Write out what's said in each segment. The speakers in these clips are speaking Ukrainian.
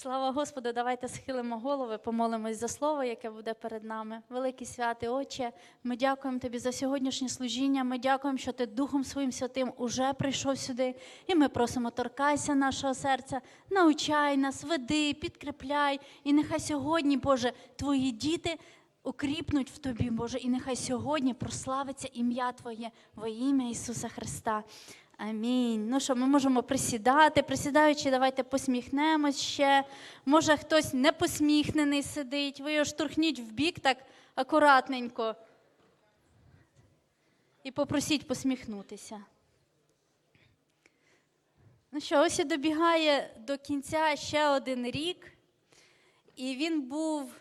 Слава Господу, давайте схилимо голови, помолимось за слово, яке буде перед нами. Великий святий Отче, ми дякуємо Тобі за сьогоднішнє служіння. Ми дякуємо, що Ти Духом Своїм Святим уже прийшов сюди. І ми просимо, торкайся нашого серця, научай нас, веди, підкріпляй. І нехай сьогодні, Боже, Твої діти укріпнуть в Тобі, Боже, і нехай сьогодні прославиться ім'я Твоє во ім'я Ісуса Христа. Амінь. Ну що, ми можемо присідати. Присідаючи, давайте посміхнемось ще. Може, хтось не посміхнений сидить. Ви його штурхніть в бік так акуратненько. І попросіть посміхнутися. Ну що, ось і добігає до кінця ще один рік. І він був,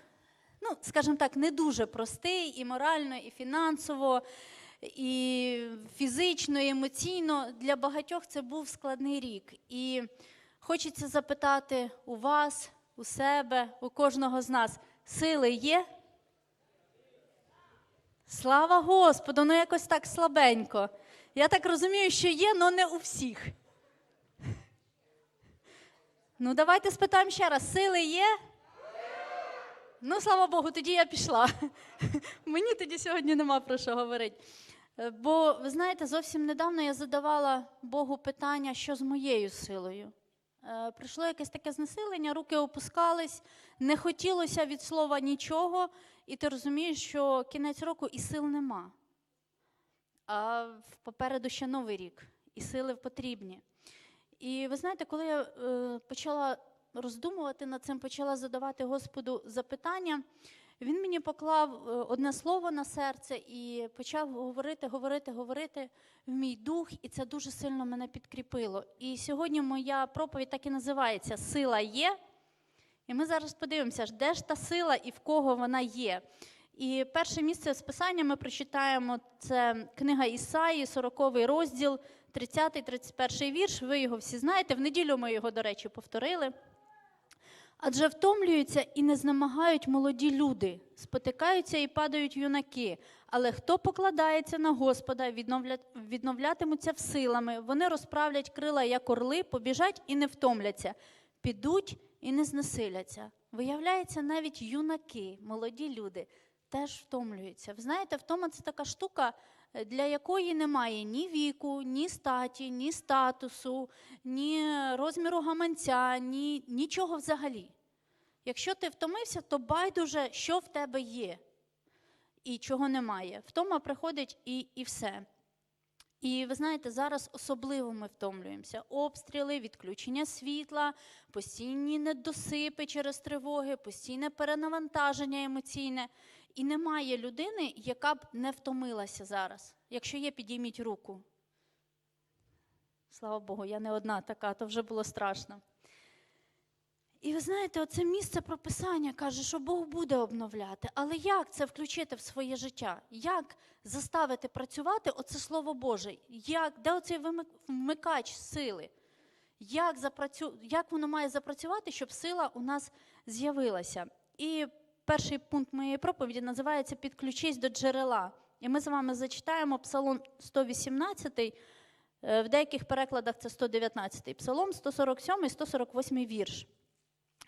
ну, скажімо так, не дуже простий і морально, і фінансово, і фізично, і емоційно. Для багатьох це був складний рік. І хочеться запитати у вас, у себе, у кожного з нас, сили є? Слава Господу, ну якось так слабенько. Я так розумію, що є, але не у всіх. Ну, давайте спитаємо ще раз: сили є? Ну, слава Богу, тоді я пішла. Мені тоді сьогодні нема про що говорити. Е, Бо, ви знаєте, зовсім недавно я задавала Богу питання, що з моєю силою. Е, Прийшло якесь таке знесилення, руки опускались, не хотілося від слова нічого, і ти розумієш, що кінець року і сил нема. А попереду ще новий рік, і сили потрібні. І ви знаєте, коли я е, почала роздумувати над цим, почала задавати Господу запитання, він мені поклав е, одне слово на серце і почав говорити, говорити, говорити в мій дух, і це дуже сильно мене підкріпило. І сьогодні моя проповідь так і називається Сила є. І ми зараз подивимося, де ж та сила і в кого вона є. І перше місце з писання ми прочитаємо це книга Ісаї, 40 розділ, 30-31 вірш. Ви його всі знаєте. В неділю ми його, до речі, повторили. Адже втомлюються і не знемагають молоді люди, спотикаються і падають юнаки. Але хто покладається на Господа, відновлять, відновлятимуться в силами, вони розправлять крила, як орли, побіжать і не втомляться, підуть і не знесиляться. Виявляється, навіть юнаки, молоді люди теж втомлюються. Ви знаєте, втома це така штука, для якої немає ні віку, ні статі, ні статусу, ні розміру гаманця, ні нічого взагалі. Якщо ти втомився, то байдуже, що в тебе є і чого немає. Втома приходить і, і все. І ви знаєте, зараз особливо ми втомлюємося. Обстріли, відключення світла, постійні недосипи через тривоги, постійне перенавантаження емоційне. І немає людини, яка б не втомилася зараз. Якщо є, підійміть руку. Слава Богу, я не одна така, то вже було страшно. І ви знаєте, оце місце прописання каже, що Бог буде обновляти. Але як це включити в своє життя? Як заставити працювати оце Слово Боже? Як, Де оцей вмикач сили? Як, запрацю... Як воно має запрацювати, щоб сила у нас з'явилася? І перший пункт моєї проповіді називається Підключись до джерела. І ми з вами зачитаємо Псалом 118, е, в деяких перекладах це 119, Псалом 147, 148 вірш.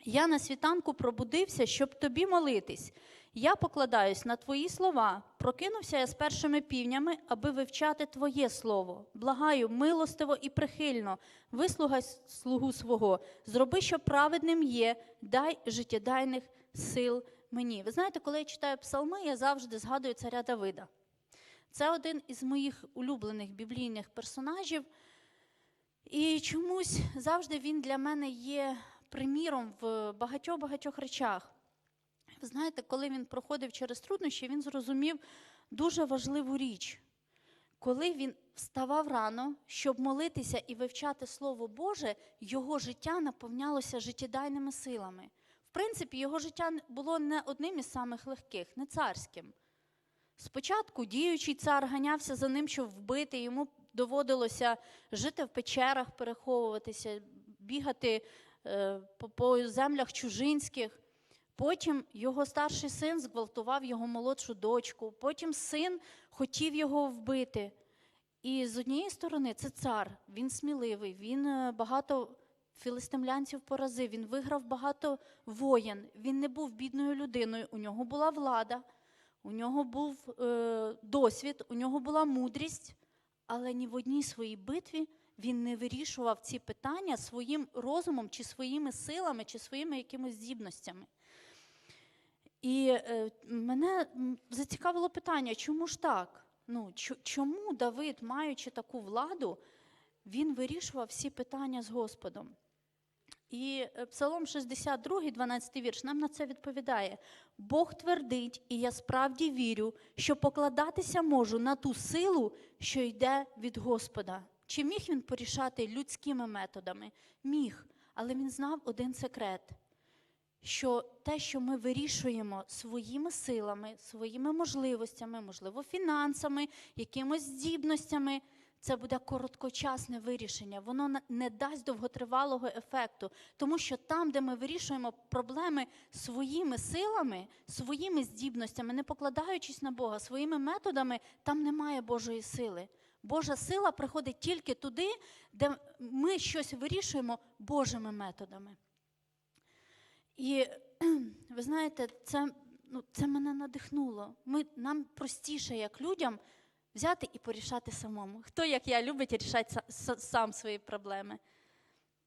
Я на світанку пробудився, щоб тобі молитись. Я покладаюсь на твої слова. Прокинувся я з першими півнями, аби вивчати твоє слово. Благаю, милостиво і прихильно, вислухай слугу свого, зроби, що праведним є, дай життєдайних сил мені. Ви знаєте, коли я читаю псалми, я завжди згадую царя Давида. Це один із моїх улюблених біблійних персонажів. І чомусь завжди він для мене є приміром в багатьох-багатьох речах. Ви знаєте, коли він проходив через труднощі, він зрозумів дуже важливу річ. Коли він вставав рано, щоб молитися і вивчати Слово Боже, його життя наповнялося життєдайними силами. В принципі, його життя було не одним із самих легких, не царським. Спочатку діючий цар ганявся за ним, щоб вбити. Йому доводилося жити в печерах, переховуватися, бігати е, по, землях чужинських. Потім його старший син зґвалтував його молодшу дочку. Потім син хотів його вбити. І з однієї сторони це цар, він сміливий, він е, багато філистимлянців поразив, він виграв багато воєн, він не був бідною людиною, у нього була влада, у нього був е, досвід, у нього була мудрість, але ні в одній своїй битві він не вирішував ці питання своїм розумом, чи своїми силами, чи своїми якимись здібностями. І е, мене зацікавило питання, чому ж так? Ну, чому Давид, маючи таку владу, він вирішував всі питання з Господом? І е, Псалом 62, 12 вірш нам на це відповідає: Бог твердить, і я справді вірю, що покладатися можу на ту силу, що йде від Господа. Чи міг він порішати людськими методами? Міг, але він знав один секрет що те, що ми вирішуємо своїми силами, своїми можливостями, можливо, фінансами, якимось здібностями, це буде короткочасне вирішення. Воно не дасть довготривалого ефекту. Тому що там, де ми вирішуємо проблеми своїми силами, своїми здібностями, не покладаючись на Бога, своїми методами, там немає Божої сили. Божа сила приходить тільки туди, де ми щось вирішуємо Божими методами. І ви знаєте, це, ну, це мене надихнуло. Ми, нам простіше, як людям, взяти і порішати самому. Хто, як я, любить рішати са- са- сам свої проблеми?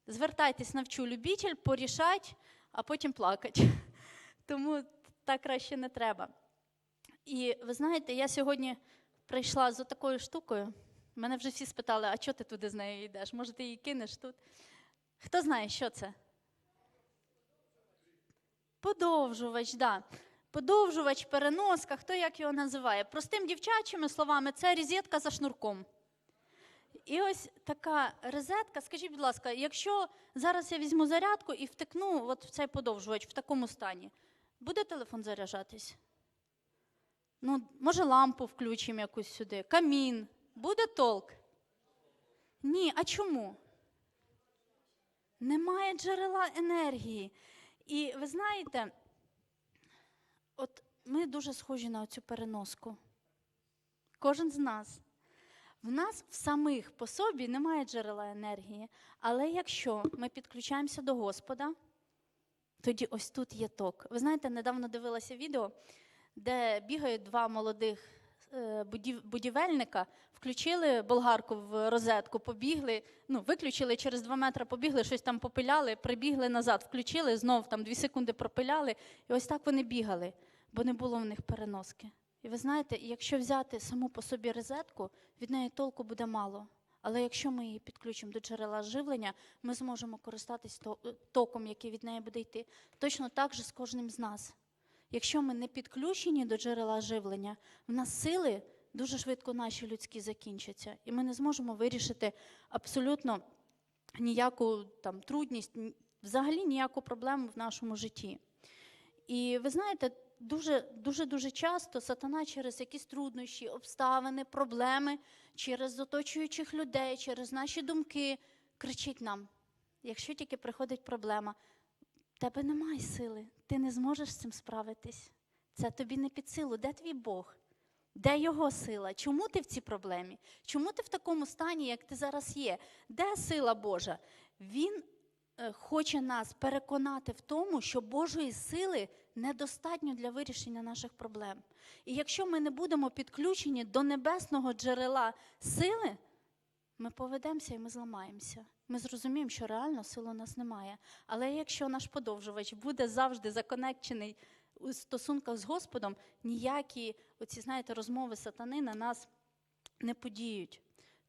Звертайтесь, навчу любитель, порішать, а потім плакати. Тому так краще не треба. І ви знаєте, я сьогодні прийшла з такою штукою. Мене вже всі спитали, а чого ти туди з нею йдеш? Може, ти її кинеш тут? Хто знає, що це? Подовжувач, да. Подовжувач, переноска, хто як його називає. Простим дівчачими словами, це розетка за шнурком. І ось така розетка, скажіть, будь ласка, якщо зараз я візьму зарядку і втикну от в цей подовжувач в такому стані, буде телефон заряджатись? Ну, може, лампу включимо якусь сюди, камін. Буде толк? Ні, а чому? Немає джерела енергії. І ви знаєте, от ми дуже схожі на цю переноску. Кожен з нас. В нас в самих по собі немає джерела енергії. Але якщо ми підключаємося до Господа, тоді ось тут є ток. Ви знаєте, недавно дивилася відео, де бігають два молодих будівельника, включили болгарку в розетку, побігли, ну, виключили через два метри, побігли, щось там попиляли, прибігли назад, включили, знов там дві секунди пропиляли. І ось так вони бігали, бо не було в них переноски. І ви знаєте, якщо взяти саму по собі розетку, від неї толку буде мало. Але якщо ми її підключимо до джерела живлення, ми зможемо користатись е, током, який від неї буде йти. Точно так же з кожним з нас. Якщо ми не підключені до джерела живлення, в нас сили дуже швидко наші людські закінчаться, і ми не зможемо вирішити абсолютно ніяку там трудність, взагалі ніяку проблему в нашому житті. І ви знаєте, дуже дуже дуже часто сатана через якісь труднощі, обставини, проблеми, через оточуючих людей, через наші думки кричить нам: якщо тільки приходить проблема, тебе немає сили, ти не зможеш з цим справитись. Це тобі не під силу. Де твій Бог? Де його сила? Чому ти в цій проблемі? Чому ти в такому стані, як ти зараз є? Де сила Божа? Він е, хоче нас переконати в тому, що Божої сили недостатньо для вирішення наших проблем. І якщо ми не будемо підключені до небесного джерела сили, ми поведемося і ми зламаємося. Ми зрозуміємо, що реально сил у нас немає. Але якщо наш подовжувач буде завжди законекчений у стосунках з Господом, ніякі оці, знаєте, розмови сатани на нас не подіють.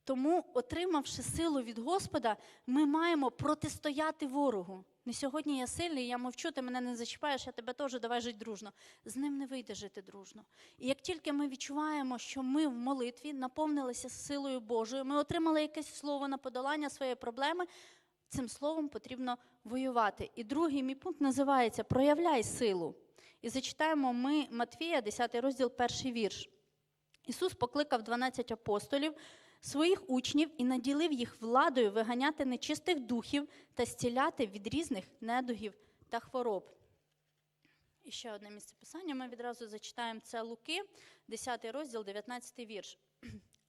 Тому, отримавши силу від Господа, ми маємо протистояти ворогу. Не сьогодні я сильний, я мовчу, ти мене не зачіпаєш, я тебе теж давай жити дружно. З ним не вийде жити дружно. І як тільки ми відчуваємо, що ми в молитві наповнилися силою Божою, ми отримали якесь слово на подолання своєї проблеми, цим словом потрібно воювати. І другий мій пункт називається Проявляй силу. І зачитаємо ми Матвія, 10 розділ, перший вірш. Ісус покликав 12 апостолів, своїх учнів і наділив їх владою виганяти нечистих духів та зціляти від різних недугів та хвороб. І ще одне місце писання. Ми відразу зачитаємо це Луки, 10 розділ, 19 вірш.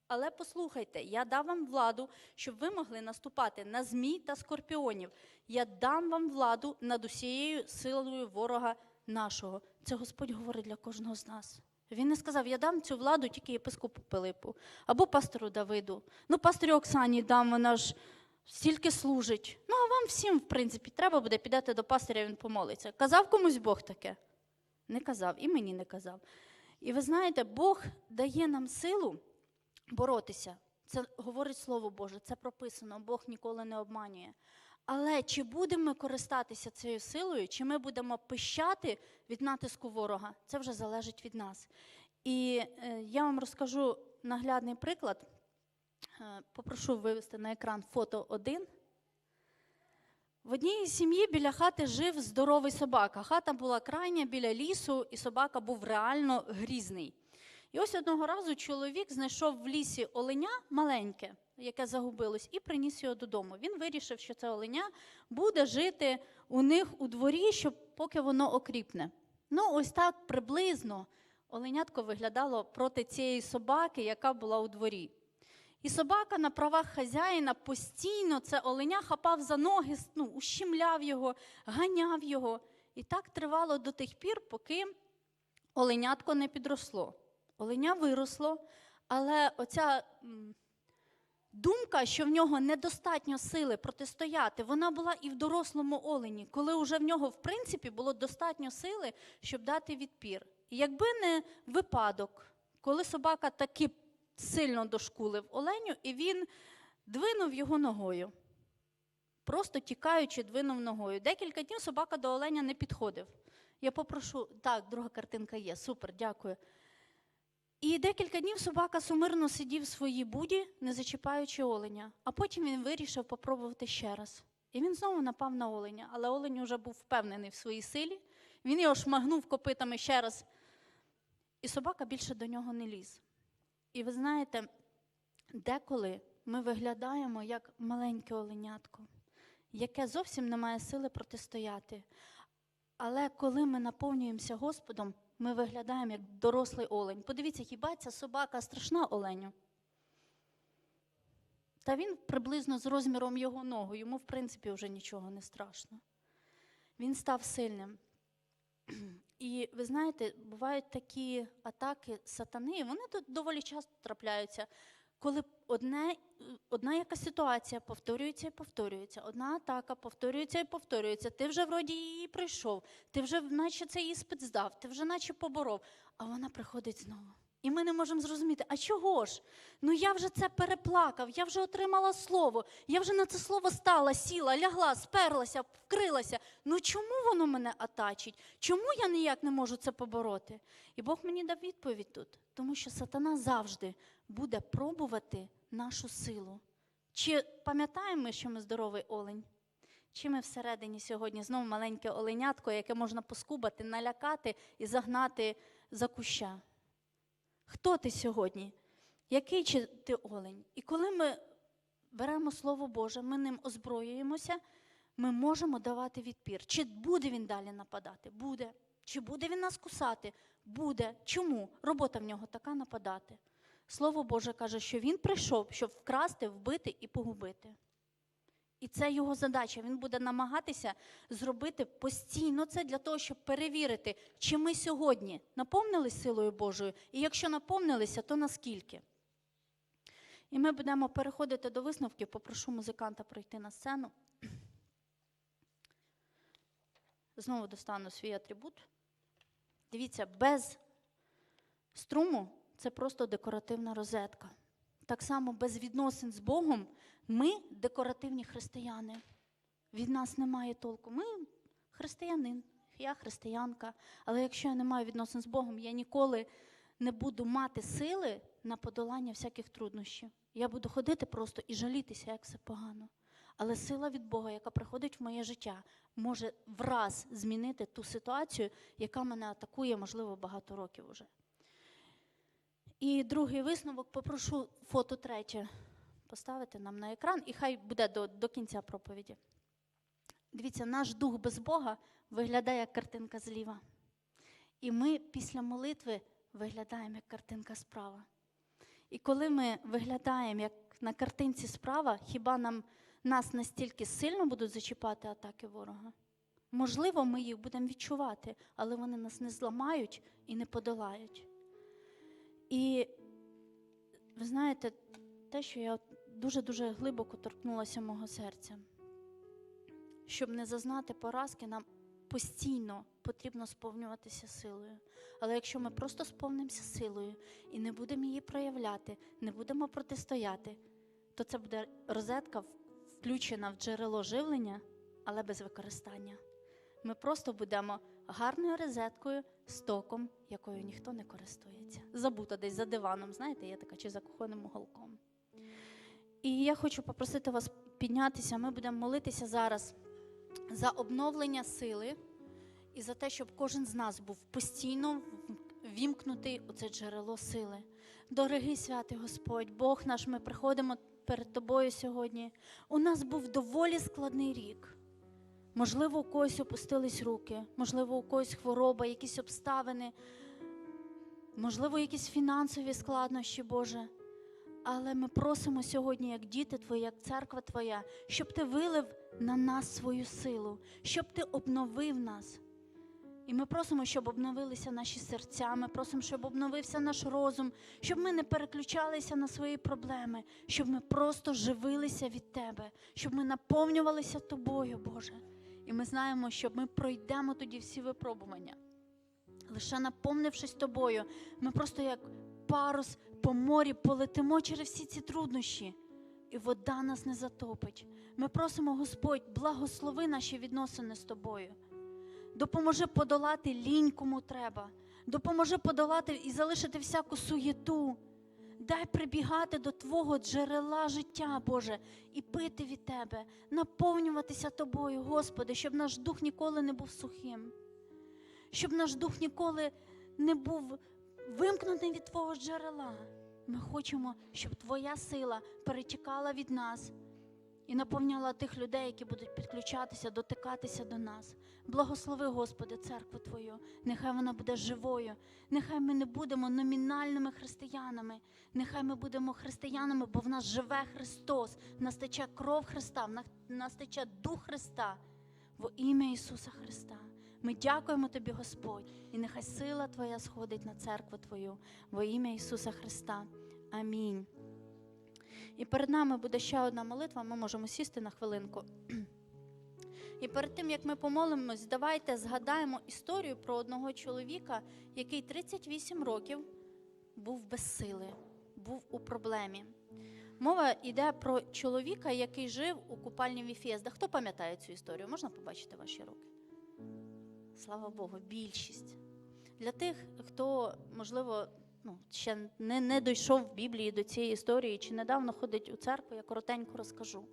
Але послухайте, я дам вам владу, щоб ви могли наступати на змій та скорпіонів. Я дам вам владу над усією силою ворога нашого. Це Господь говорить для кожного з нас. Він не сказав, я дам цю владу тільки єпископу Пилипу або пастору Давиду. Ну, пасторі Оксані дам, вона ж стільки служить. Ну, а вам всім, в принципі, треба буде підати до пастиря, він помолиться. Казав комусь Бог таке? Не казав, і мені не казав. І ви знаєте, Бог дає нам силу боротися. Це говорить Слово Боже, це прописано, Бог ніколи не обманює. Але чи будемо ми користатися цією силою, чи ми будемо пищати від натиску ворога, це вже залежить від нас. І е, я вам розкажу наглядний приклад. Е, попрошу вивести на екран фото 1. В одній сім'ї біля хати жив здоровий собака. Хата була крайня біля лісу, і собака був реально грізний. І ось одного разу чоловік знайшов в лісі оленя маленьке, яке загубилось, і приніс його додому. Він вирішив, що це оленя буде жити у них у дворі, щоб поки воно окріпне. Ну, ось так приблизно оленятко виглядало проти цієї собаки, яка була у дворі. І собака на правах хазяїна постійно це оленя хапав за ноги, ну, ущемляв його, ганяв його. І так тривало до тих пір, поки оленятко не підросло. Оленя виросло, але оця думка, що в нього недостатньо сили протистояти, вона була і в дорослому олені, коли вже в нього, в принципі, було достатньо сили, щоб дати відпір. І якби не випадок, коли собака таки сильно дошкулив оленю, і він двинув його ногою. Просто тікаючи, двинув ногою. Декілька днів собака до оленя не підходив. Я попрошу, так, друга картинка є, супер, дякую. І декілька днів собака сумирно сидів в своїй буді, не зачіпаючи оленя. А потім він вирішив попробувати ще раз. І він знову напав на оленя, але олень вже був впевнений в своїй силі. Він його шмагнув копитами ще раз, і собака більше до нього не ліз. І ви знаєте, деколи ми виглядаємо як маленьке оленятко, яке зовсім не має сили протистояти. Але коли ми наповнюємося Господом, ми виглядаємо як дорослий олень. Подивіться, хіба ця собака страшна оленю? Та він приблизно з розміром його ногу, йому, в принципі, вже нічого не страшно. Він став сильним. І ви знаєте, бувають такі атаки сатани, вони тут доволі часто трапляються, коли одне, одна якась ситуація повторюється і повторюється, одна атака повторюється і повторюється. Ти вже вроді її пройшов, ти вже наче цей іспит здав, ти вже наче поборов, а вона приходить знову. І ми не можемо зрозуміти, а чого ж? Ну я вже це переплакав, я вже отримала слово, я вже на це слово стала, сіла, лягла, сперлася, вкрилася. Ну чому воно мене атачить? Чому я ніяк не можу це побороти? І Бог мені дав відповідь тут, тому що сатана завжди буде пробувати нашу силу. Чи пам'ятаємо ми, що ми здоровий олень? Чи ми всередині сьогодні знову маленьке оленятко, яке можна поскубати, налякати і загнати за куща? Хто ти сьогодні? Який чи ти олень? І коли ми беремо Слово Боже, ми ним озброюємося, ми можемо давати відпір. Чи буде він далі нападати? Буде. Чи буде він нас кусати? Буде. Чому? Робота в нього така нападати. Слово Боже каже, що він прийшов, щоб вкрасти, вбити і погубити. І це його задача. Він буде намагатися зробити постійно це для того, щоб перевірити, чи ми сьогодні наповнились силою Божою, і якщо наповнилися, то наскільки. І ми будемо переходити до висновків. Попрошу музиканта пройти на сцену. Знову достану свій атрибут. Дивіться, без струму це просто декоративна розетка. Так само без відносин з Богом ми декоративні християни. Від нас немає толку. Ми християнин, я християнка. Але якщо я не маю відносин з Богом, я ніколи не буду мати сили на подолання всяких труднощів. Я буду ходити просто і жалітися, як все погано. Але сила від Бога, яка приходить в моє життя, може враз змінити ту ситуацію, яка мене атакує, можливо, багато років уже. І другий висновок попрошу фото третє поставити нам на екран, і хай буде до, до кінця проповіді. Дивіться, наш дух без Бога виглядає як картинка зліва. І ми після молитви виглядаємо як картинка справа. І коли ми виглядаємо як на картинці справа, хіба нам нас настільки сильно будуть зачіпати атаки ворога? Можливо, ми їх будемо відчувати, але вони нас не зламають і не подолають. І ви знаєте, те, що я дуже-дуже глибоко торкнулася мого серця. Щоб не зазнати поразки, нам постійно потрібно сповнюватися силою. Але якщо ми просто сповнимося силою і не будемо її проявляти, не будемо протистояти, то це буде розетка включена в джерело живлення, але без використання. Ми просто будемо гарною розеткою з током, якою ніхто не користується. Забута десь за диваном, знаєте, є така чи за кухонним уголком. І я хочу попросити вас піднятися. Ми будемо молитися зараз за обновлення сили і за те, щоб кожен з нас був постійно вімкнутий у це джерело сили. Дорогий святий Господь, Бог наш, ми приходимо перед Тобою сьогодні. У нас був доволі складний рік. Можливо, у когось опустились руки, можливо, у когось хвороба, якісь обставини, можливо, якісь фінансові складнощі, Боже. Але ми просимо сьогодні, як діти Твої, як церква Твоя, щоб Ти вилив на нас свою силу, щоб Ти обновив нас. І ми просимо, щоб обновилися наші серця, ми просимо, щоб обновився наш розум, щоб ми не переключалися на свої проблеми, щоб ми просто живилися від Тебе, щоб ми наповнювалися Тобою, Боже. І ми знаємо, що ми пройдемо тоді всі випробування. Лише наповнившись тобою, ми просто як парус по морі полетимо через всі ці труднощі, і вода нас не затопить. Ми просимо, Господь, благослови наші відносини з тобою. Допоможи подолати лінь, кому треба, допоможи подолати і залишити всяку суєту. Дай прибігати до Твого джерела життя, Боже, і пити від Тебе, наповнюватися Тобою, Господи, щоб наш дух ніколи не був сухим, щоб наш дух ніколи не був вимкнутий від Твого джерела. Ми хочемо, щоб Твоя сила перетікала від нас і наповняла тих людей, які будуть підключатися, дотикатися до нас. Благослови, Господи, церкву Твою. Нехай вона буде живою. Нехай ми не будемо номінальними християнами. Нехай ми будемо християнами, бо в нас живе Христос, в нас тече кров Христа, в нас тече Дух Христа во ім'я Ісуса Христа. Ми дякуємо Тобі, Господь, і нехай сила Твоя сходить на церкву Твою во ім'я Ісуса Христа. Амінь. І перед нами буде ще одна молитва, ми можемо сісти на хвилинку. І перед тим, як ми помолимось, давайте згадаємо історію про одного чоловіка, який 38 років був без сили, був у проблемі. Мова йде про чоловіка, який жив у купальні Віфєзда. Хто пам'ятає цю історію? Можна побачити ваші руки? Слава Богу, більшість. Для тих, хто, можливо, ну, ще не, не дійшов в Біблії до цієї історії, чи недавно ходить у церкву, я коротенько розкажу.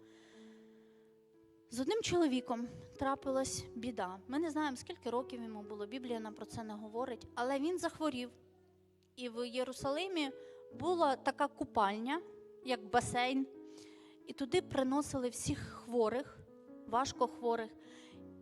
З одним чоловіком трапилась біда. Ми не знаємо, скільки років йому було, Біблія нам про це не говорить, але він захворів. І в Єрусалимі була така купальня, як басейн, і туди приносили всіх хворих, важко хворих.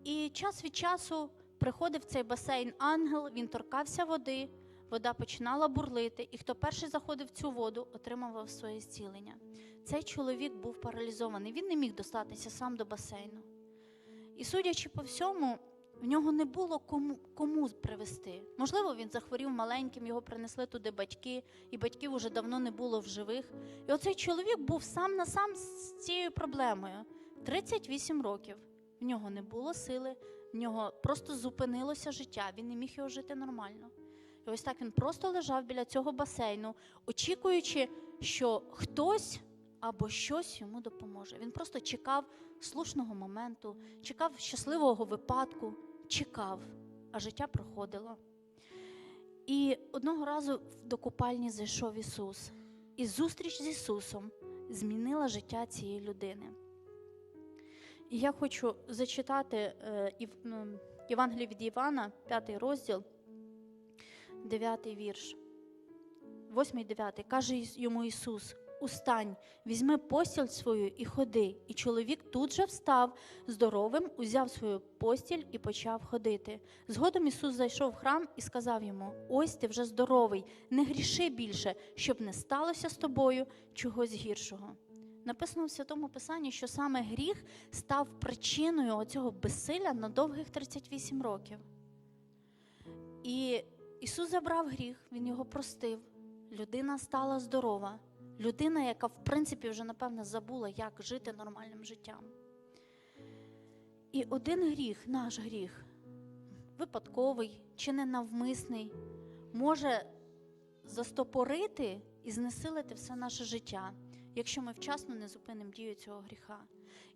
І час від часу приходив цей басейн ангел, він торкався води, вода починала бурлити, і хто перший заходив в цю воду, отримував своє зцілення. Цей чоловік був паралізований, він не міг достатися сам до басейну. І судячи по всьому, в нього не було кому, кому привезти. Можливо, він захворів маленьким, його принесли туди батьки, і батьків уже давно не було в живих. І оцей чоловік був сам на сам з цією проблемою. 38 років. В нього не було сили, в нього просто зупинилося життя, він не міг його жити нормально. І ось так він просто лежав біля цього басейну, очікуючи, що хтось або щось йому допоможе. Він просто чекав слушного моменту, чекав щасливого випадку, чекав, а життя проходило. І одного разу до купальні зайшов Ісус. І зустріч з Ісусом змінила життя цієї людини. І я хочу зачитати е, ну, Євангеліє від Івана, п'ятий розділ, дев'ятий вірш. Восьмий, дев'ятий. Каже йому Ісус: Устань, візьми постіль свою і ходи. І чоловік тут же встав здоровим, узяв свою постіль і почав ходити. Згодом Ісус зайшов в храм і сказав йому: Ось ти вже здоровий, не гріши більше, щоб не сталося з тобою чогось гіршого. Написано в Святому Писанні, що саме гріх став причиною оцього безсилля на довгих 38 років. І Ісус забрав гріх, Він його простив. Людина стала здорова. Людина, яка, в принципі, вже, напевне, забула, як жити нормальним життям. І один гріх, наш гріх, випадковий чи ненавмисний, може застопорити і знесилити все наше життя, якщо ми вчасно не зупинимо дію цього гріха.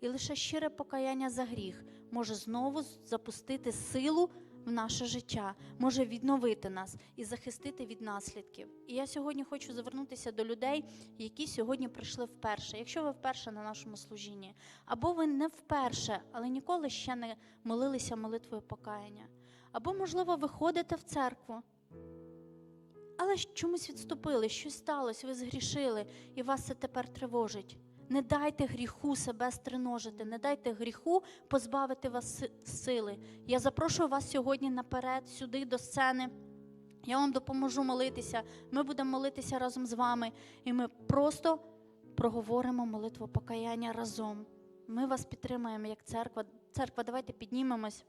І лише щире покаяння за гріх може знову запустити силу в наше життя, може відновити нас і захистити від наслідків. І я сьогодні хочу звернутися до людей, які сьогодні прийшли вперше. Якщо ви вперше на нашому служінні, або ви не вперше, але ніколи ще не молилися молитвою покаяння, або, можливо, ви ходите в церкву. Але чомусь відступили, щось сталося, ви згрішили, і вас це тепер тривожить. Не дайте гріху себе стриножити, не дайте гріху позбавити вас сили. Я запрошую вас сьогодні наперед, сюди до сцени. Я вам допоможу молитися. Ми будемо молитися разом з вами, і ми просто проговоримо молитву покаяння разом. Ми вас підтримаємо як церква. Церква, давайте піднімемось.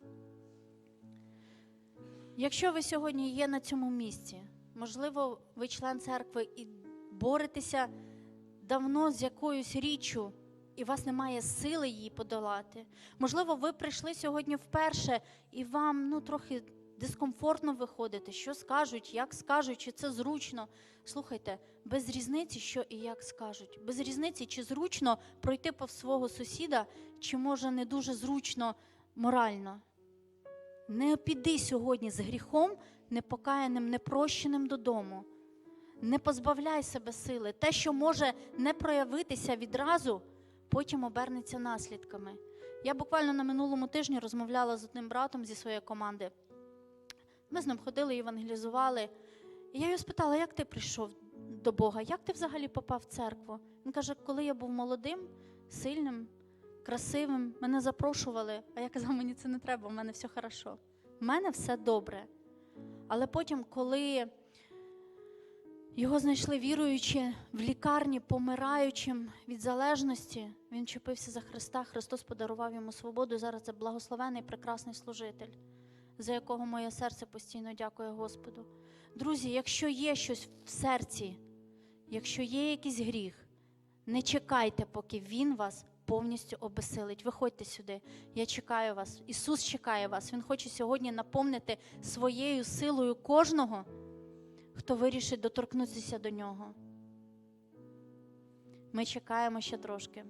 Якщо ви сьогодні є на цьому місці, можливо, ви член церкви і боретеся давно з якоюсь річчю, і у вас немає сили її подолати. Можливо, ви прийшли сьогодні вперше, і вам ну, трохи дискомфортно виходити, що скажуть, як скажуть, чи це зручно. Слухайте, без різниці, що і як скажуть, без різниці, чи зручно пройти повз свого сусіда, чи може не дуже зручно морально. Не піди сьогодні з гріхом, непокаяним, непрощеним додому. Не позбавляй себе сили. Те, що може не проявитися відразу, потім обернеться наслідками. Я буквально на минулому тижні розмовляла з одним братом зі своєї команди. Ми з ним ходили, евангелізували. І я його спитала, як ти прийшов до Бога, як ти взагалі попав в церкву? Він каже, коли я був молодим, сильним, красивим, мене запрошували, а я казав, мені це не треба, в мене все хорошо. В мене все добре. Але потім, коли його знайшли віруючи в лікарні, помираючим від залежності, він чепився за Христа, Христос подарував йому свободу. Зараз це благословений, прекрасний служитель, за якого моє серце постійно дякує Господу. Друзі, якщо є щось в серці, якщо є якийсь гріх, не чекайте, поки Він вас повністю обесилить. Виходьте сюди. Я чекаю вас. Ісус чекає вас. Він хоче сьогодні наповнити своєю силою кожного, хто вирішить доторкнутися до нього. Ми чекаємо ще трошки.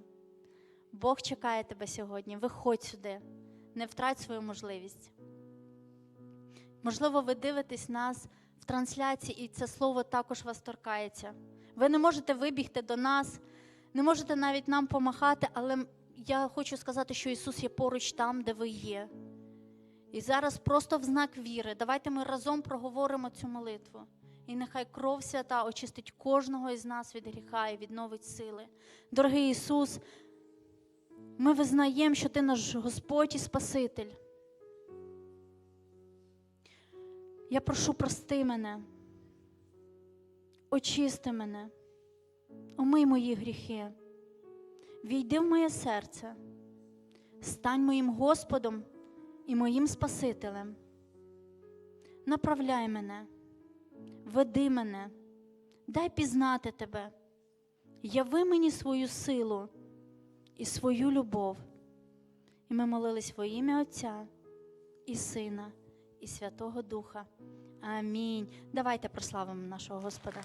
Бог чекає тебе сьогодні. Виходь сюди, не втрать свою можливість. Можливо, ви дивитесь нас в трансляції, і це слово також вас торкається. Ви не можете вибігти до нас, не можете навіть нам помахати, але я хочу сказати, що Ісус є поруч там, де ви є. І зараз просто в знак віри. Давайте ми разом проговоримо цю молитву. І нехай кров свята очистить кожного із нас від гріха і відновить сили. Дорогий Ісус, ми визнаємо, що Ти наш Господь і Спаситель. Я прошу, прости мене, очисти мене, омий мої гріхи, війди в моє серце, стань моїм Господом і моїм Спасителем. Направляй мене, веди мене, дай пізнати тебе, яви мені свою силу і свою любов. І ми молились во ім'я Отця і Сина, і Святого Духа. Амінь. Давайте прославимо нашого Господа.